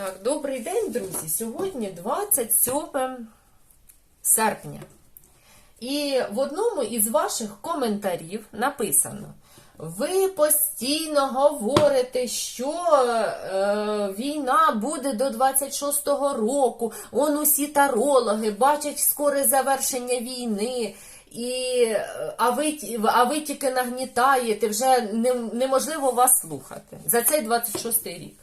Так, добрий день, друзі. Сьогодні 27 серпня. І в одному із ваших коментарів написано: ви постійно говорите, що е, війна буде до 26-го року. Он усі тарологи бачать скоре завершення війни. І, а, ви, а ви тільки нагнітаєте, вже не, неможливо вас слухати за цей 26-й рік.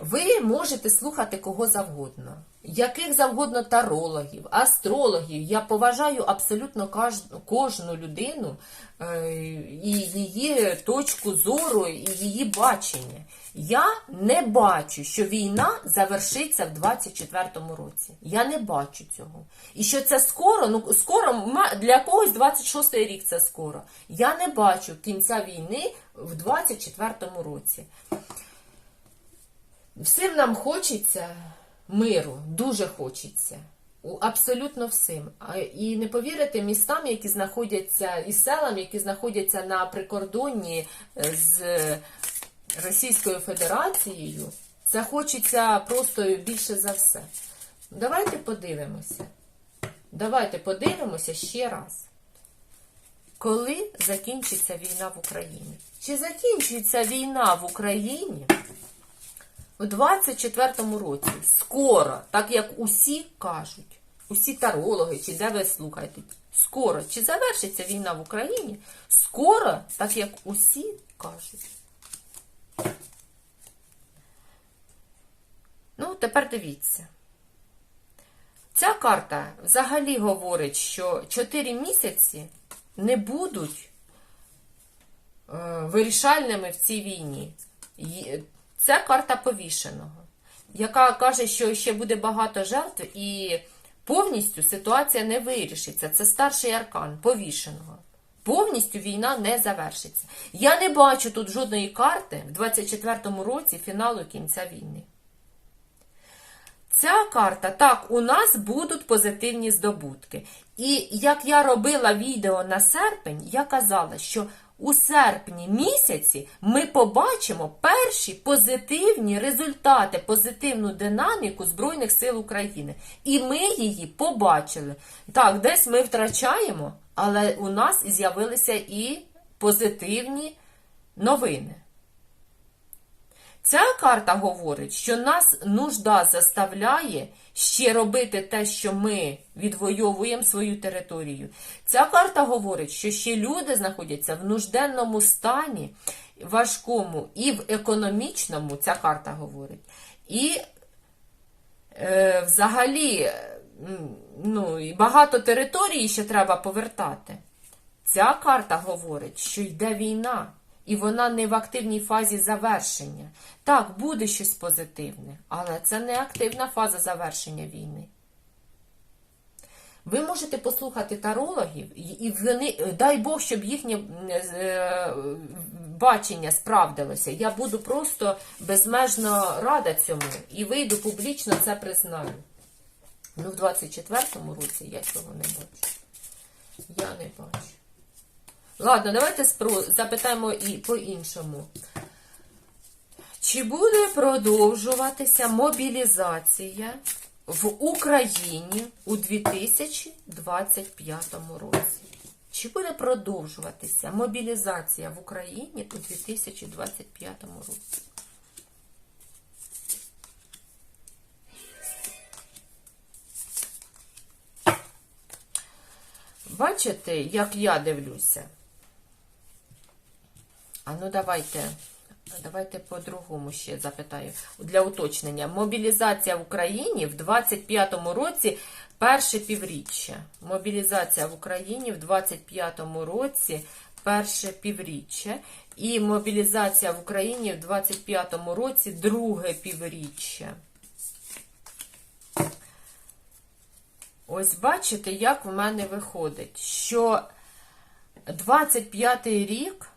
Ви можете слухати кого завгодно, яких завгодно тарологів, астрологів. Я поважаю абсолютно кожну людину е, і її точку зору, і її бачення. Я не бачу, що війна завершиться в 24-му році. Я не бачу цього. І що це скоро, ну скоро для когось 26-й рік це скоро. Я не бачу кінця війни в 24-му році. Всім нам хочеться миру, дуже хочеться. Абсолютно всім. І не повірите містам, які знаходяться, і селам, які знаходяться на прикордонні е, з Російською Федерацією, це хочеться просто більше за все. Давайте подивимося. Давайте подивимося ще раз. Коли закінчиться війна в Україні? Чи закінчиться війна в Україні? У 24-му році скоро, так як усі кажуть, усі тарологи, чи де ви слухаєте, скоро, чи завершиться війна в Україні? Скоро, так як усі кажуть. Ну, тепер дивіться. Ця карта взагалі говорить, що 4 місяці не будуть е, вирішальними в цій війні. Це карта повішеного, яка каже, що ще буде багато жертв і повністю ситуація не вирішиться. Це старший аркан повішеного. Повністю війна не завершиться. Я не бачу тут жодної карти в 24-му році фіналу кінця війни. Ця карта, так, у нас будуть позитивні здобутки. І як я робила відео на серпень, я казала, що у серпні місяці ми побачимо перші позитивні результати, позитивну динаміку Збройних сил України. І ми її побачили. Так, десь ми втрачаємо, але у нас з'явилися і позитивні новини. Ця карта говорить, що нас нужда заставляє ще робити те, що ми відвоюємо свою територію. Ця карта говорить, що ще люди знаходяться в нужденному стані, важкому і в економічному, ця карта говорить. І е, взагалі ну, і багато території ще треба повертати. Ця карта говорить, що йде війна, і вона не в активній фазі завершення. Так, буде щось позитивне, але це не активна фаза завершення війни. Ви можете послухати тарологів, і- вони, дай Бог, щоб їхнє е, бачення справдилося. Я буду просто безмежно рада цьому і вийду публічно це признаю. Ну, в 24-му році я цього не бачу. Я не бачу. Ладно, давайте спро... запитаємо і по-іншому. Чи буде продовжуватися мобілізація в Україні у 2025 році? Чи буде продовжуватися мобілізація в Україні у 2025 році? Бачите, як я дивлюся? А ну давайте, давайте по-другому ще запитаю. Для уточнення. Мобілізація в Україні в 25-му році перше півріччя. Мобілізація в Україні в 25-му році перше півріччя. І мобілізація в Україні в 25-му році друге півріччя. Ось бачите, як в мене виходить, що 25-й рік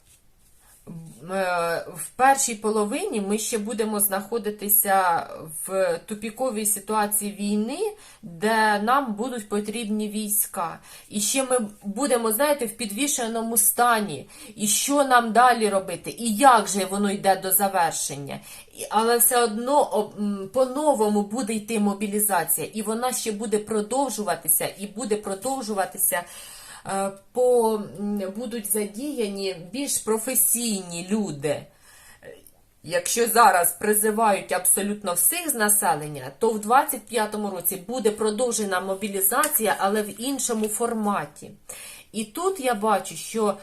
В першій половині ми ще будемо знаходитися в тупіковій ситуації війни, де нам будуть потрібні війська. І ще ми будемо, знаєте, в підвішеному стані. І що нам далі робити, і як же воно йде до завершення. Але все одно по-новому буде йти мобілізація, і вона ще буде продовжуватися, і буде продовжуватися е, по, будуть задіяні більш професійні люди. Якщо зараз призивають абсолютно всіх з населення, то в 25-му році буде продовжена мобілізація, але в іншому форматі. І тут я бачу, що е,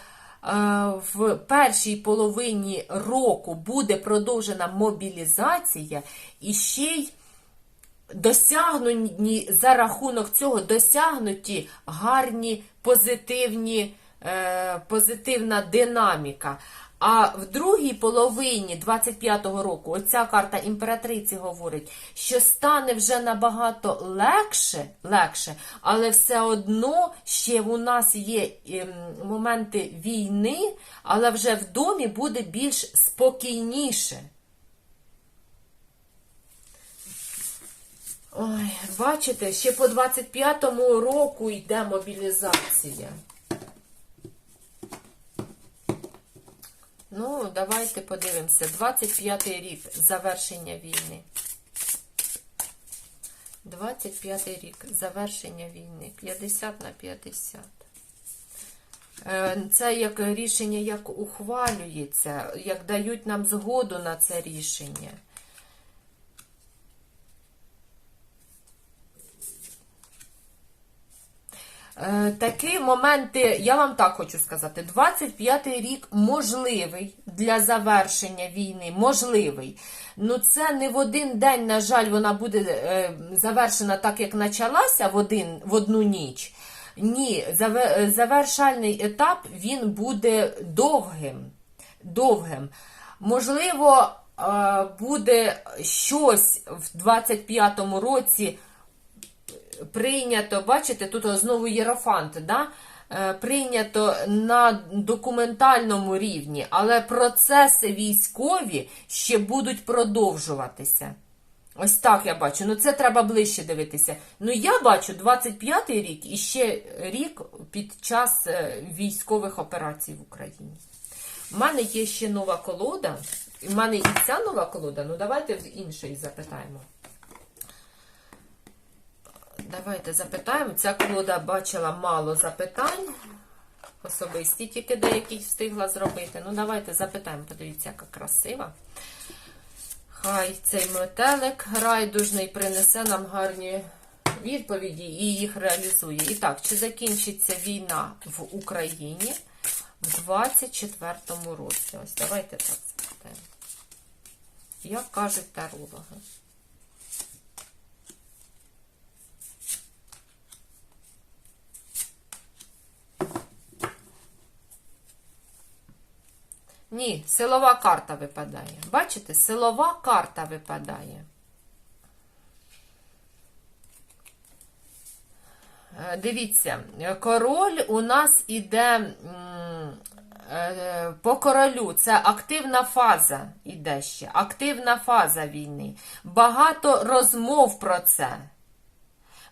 в першій половині року буде продовжена мобілізація і ще й досягнені за рахунок цього досягнуті гарні позитивні, е, позитивна динаміка. А в другій половині 25-го року оця карта імператриці говорить, що стане вже набагато легше, легше, але все одно ще у нас є ем, моменти війни, але вже в домі буде більш спокійніше. Ой, бачите, ще по 25-му року йде мобілізація. Ну, давайте подивимося. 25-й рік завершення війни. 25-й рік завершення війни. 50 на 50. Е, Це як рішення як ухвалюється, як дають нам згоду на це рішення. Такі моменти, я вам так хочу сказати, 25-й рік можливий для завершення війни, можливий. Ну це не в один день, на жаль, вона буде е, завершена так, як почалася в, один, в одну ніч. Ні, заве- е, завершальний етап він буде довгим. довгим. Можливо, е, буде щось в 25-му році прийнято, бачите, тут знову єрофант, да? Е, прийнято на документальному рівні, але процеси військові ще будуть продовжуватися. Ось так я бачу. Ну це треба ближче дивитися. Ну я бачу 25-й рік і ще рік під час е, військових операцій в Україні. У мене є ще нова колода. У мене і ця нова колода, ну давайте в іншої запитаємо. Давайте запитаємо. Ця колода бачила мало запитань. Особисті, тільки деякі встигла зробити. Ну, давайте запитаємо, подивіться, яка красива. Хай цей метелик райдужний принесе нам гарні відповіді і їх реалізує. І так, чи закінчиться війна в Україні в 24-му році? Ось давайте так запитаємо. Як кажуть тарологи? Ні, силова карта випадає. Бачите, силова карта випадає. Е, Дивіться, король у нас іде е, по королю. Це активна фаза іде ще. Активна фаза війни. Багато розмов про це.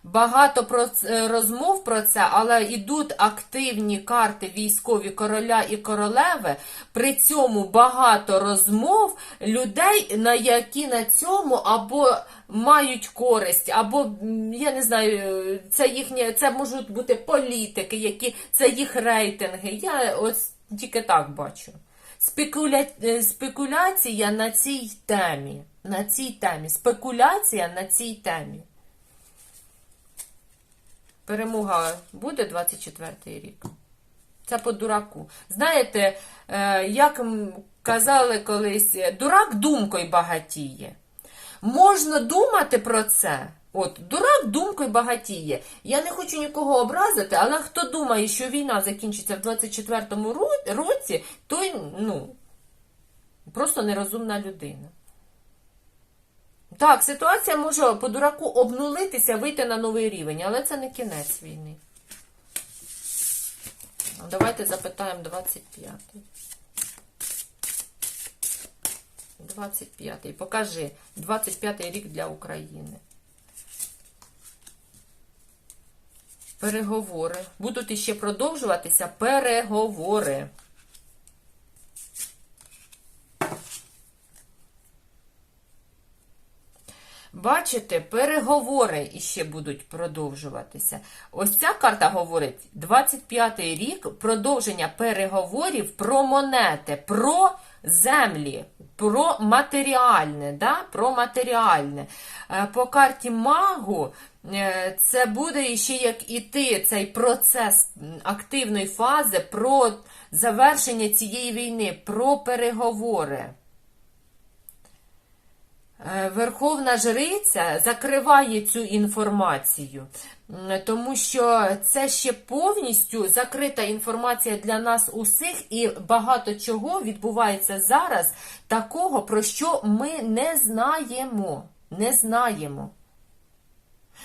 Багато про розмов про це, але йдуть активні карти військові короля і королеви. При цьому багато розмов людей, на які на цьому або мають користь, або я не знаю, це їхнє, це можуть бути політики, які це їх рейтинги. Я ось тільки так бачу. Спекуля... е, Спекуляція на цій темі. На цій темі. Спекуляція на цій темі. Перемога буде 24-й рік. Це по дураку. Знаєте, е, як казали колись, дурак думкою багатіє. Можна думати про це. От, дурак думкою багатіє. Я не хочу нікого образити, але хто думає, що війна закінчиться в 24-му році, той, ну, просто нерозумна людина. Так, ситуація може по дураку обнулитися, вийти на новий рівень, але це не кінець війни. Ну, Давайте запитаємо 25-й. 25-й. Покажи. 25-й рік для України. Переговори. Будуть іще продовжуватися переговори. Бачите, переговори іще будуть продовжуватися. Ось ця карта говорить 25-й рік продовження переговорів про монети, про землі, про матеріальне. Да? Про матеріальне. Е, По карті магу е, це буде ще як іти цей процес активної фази про завершення цієї війни, про переговори. Е, Верховна Жриця закриває цю інформацію, тому що це ще повністю закрита інформація для нас усіх, і багато чого відбувається зараз такого, про що ми не знаємо. Не знаємо.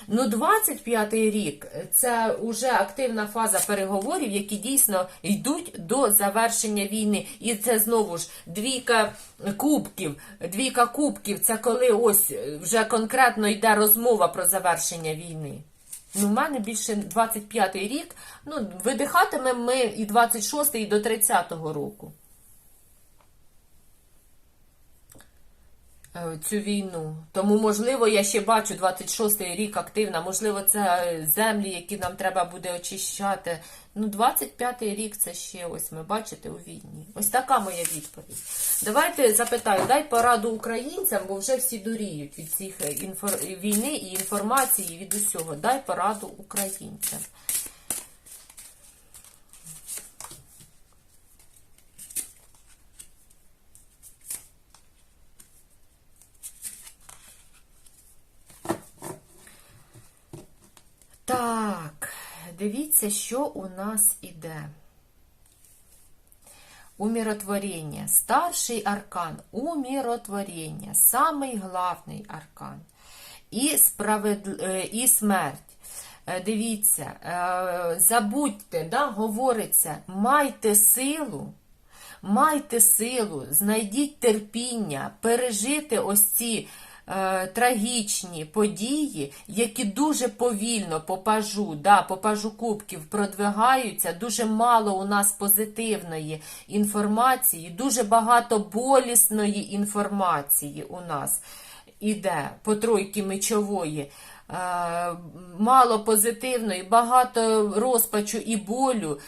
Ну, 25-й рік це вже активна фаза переговорів, які дійсно йдуть до завершення війни. І це знову ж двійка кубків. Двійка кубків це коли ось вже конкретно йде розмова про завершення війни. Ну, в мене більше 25-й рік. Ну, видихатимемо ми і 26-й, і до 30-го року. Цю війну. Тому, можливо, я ще бачу 26-й рік активна, можливо, це е, землі, які нам треба буде очищати. Ну, 25-й рік це ще ось ми бачите у війні. Ось така моя відповідь. Давайте запитаю, дай пораду українцям, бо вже всі дуріють від цих е, інфор... війни і інформації від усього. Дай пораду українцям. Так, дивіться, що у нас іде. Умиротворення. Старший аркан. Умиротворення. Самий главний аркан. І, справед... е, і смерть. Е, Дивіться, е, забудьте, да, говориться, майте силу. Майте силу, знайдіть терпіння, пережити ось ці е, трагічні події, які дуже повільно по пажу, да, по пажу кубків продвигаються. Дуже мало у нас позитивної інформації, дуже багато болісної інформації у нас іде по тройки мечової. Е, Мало позитивної, багато розпачу і болю,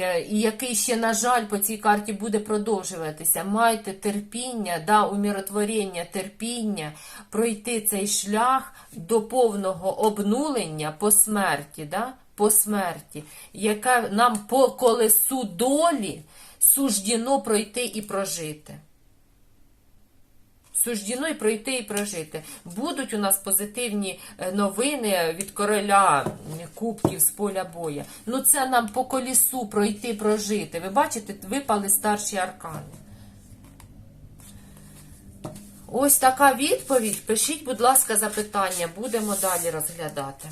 е, і який ще, на жаль, по цій карті буде продовжуватися. Майте терпіння, да, умиротворення, терпіння, пройти цей шлях до повного обнулення по смерті, да, по смерті, яке нам по колесу долі суждено пройти і прожити. Суждено і пройти і прожити. Будуть у нас позитивні е, новини від короля кубків з поля боя. Ну це нам по колісу пройти, прожити. Ви бачите, випали старші аркани. Ось така відповідь. Пишіть, будь ласка, запитання. Будемо далі розглядати.